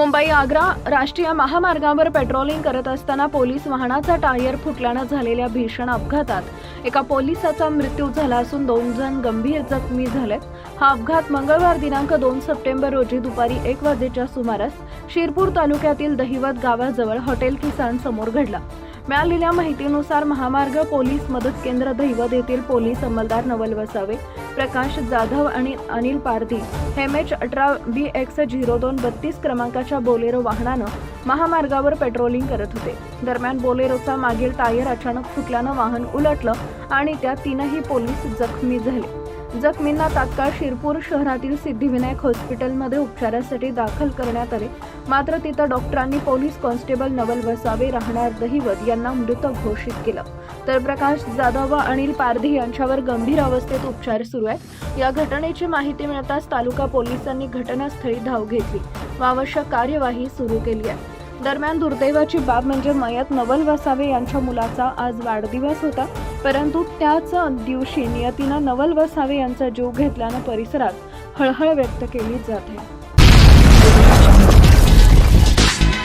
मुंबई आग्रा राष्ट्रीय महामार्गावर पेट्रोलिंग करत असताना पोलीस वाहनाचा टायर फुटल्यानं झालेल्या भीषण अपघातात एका पोलिसाचा मृत्यू झाला असून दोन जण गंभीर जखमी झालेत. हा अपघात मंगळवार दिनांक दोन सप्टेंबर रोजी दुपारी एक वाजेच्या सुमारास शिरपूर तालुक्यातील दहिवत गावाजवळ हॉटेल किसान समोर घडला. मिळालेल्या माहितीनुसार महामार्ग पोलीस मदत केंद्र दैवत येथील पोलीस अंमलदार नवल वसावे प्रकाश जाधव आणि अनिल पारधी एम एच अठरा बी एक्स झिरो दोन बत्तीस क्रमांकाच्या बोलेरो वाहनानं महामार्गावर पेट्रोलिंग करत होते. दरम्यान बोलेरोचा मागील टायर अचानक फुटल्यानं वाहन उलटलं आणि त्या तीनही पोलीस जखमी झाले. जखमींना तात्काळ शिरपूर शहरातील सिद्धिविनायक हॉस्पिटलमध्ये उपचारासाठी दाखल करण्यात आले. मात्र तिथं डॉक्टरांनी पोलीस कॉन्स्टेबल नवल वसावे राहणार दहिवत यांना मृत घोषित केलं. तर प्रकाश जाधव व अनिल पारधी यांच्यावर गंभीर अवस्थेत उपचार सुरू आहेत. या घटनेची माहिती मिळताच तालुका पोलिसांनी घटनास्थळी धाव घेतली व आवश्यक कार्यवाही सुरू केली आहे. दरम्यान दुर्दैवाची बाब म्हणजे मयत नवल वसावे यांच्या मुलाचा आज वाढदिवस होता. परंतु त्याच दिवशी नियतीनं नवल वसावे यांचा जीव घेतल्यानं परिसरात हळहळ व्यक्त केली जात आहे.